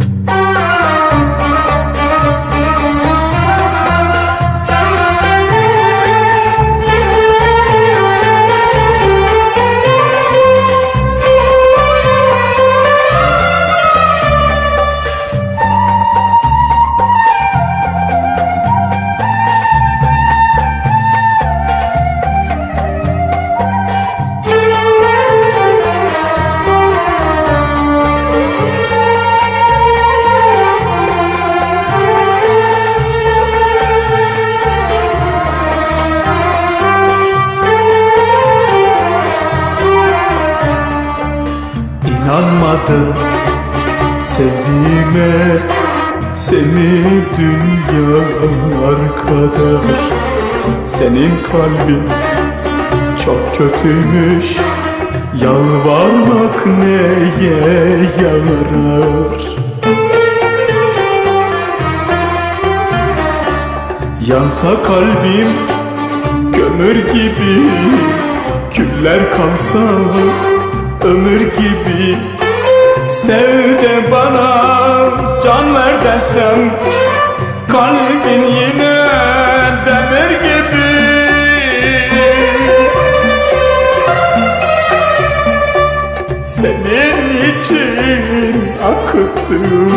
Bye. İnanmadım. Sevdiğime Seni dünyalar kadar Senin kalbin çok kötüymüş. Yalvarmak neye yarar? Yansa kalbim kömür gibi. Küller kalsa ömür gibi. Sev de bana can ver desem Kalbin yine demir gibi. Senin için akıttım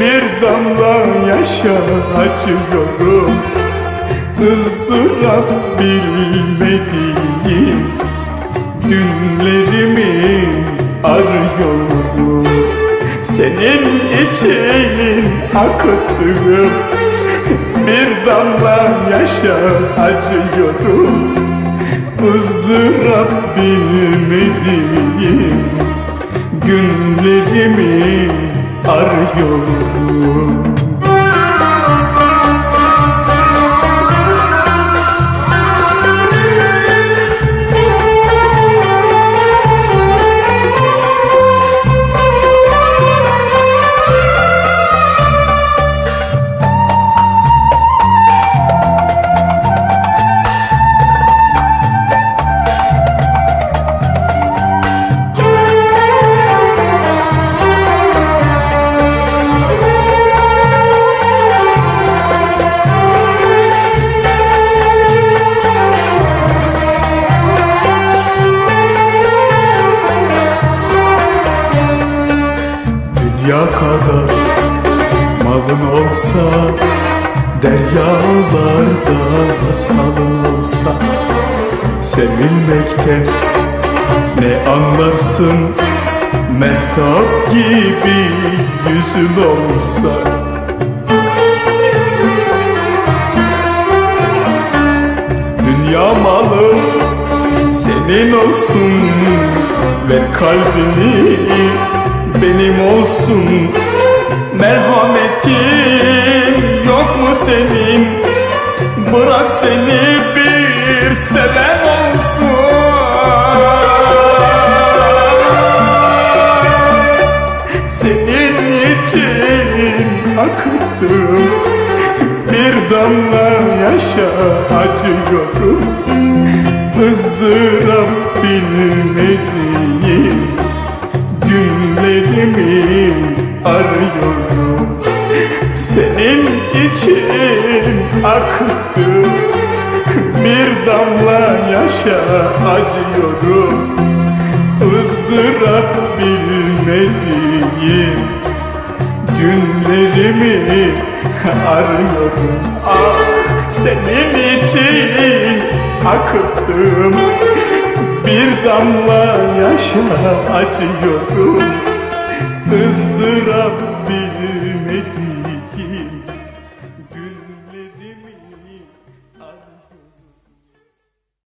Bir damla yaşa acıyorum. Izdırap bilmediğim Günlerimi arıyorum. Senin için akıttım Bir damla yaşa acıyorum ızdırap bilmediğim Günlerimi arıyorum Dünya kadar malın olsa Deryalarda salınsa Sevilmekten ne anlarsın? Mehtap gibi yüzün olsa. Dünya malı senin olsun Ve kalbini benim olsun. Merhametin yok mu senin? Bırak seni bir seven olsun. Senin için akıttım Bir damla yaşa acıyorum. Izdırap bilmediğim arıyorum Senin için akıttım bir damla yaşa acıyorum. Izdırap bilmediğim günlerimi arıyorum. Ah senin için akıttım. Bir damla yaşa acıyorum ızdırap bilmediğim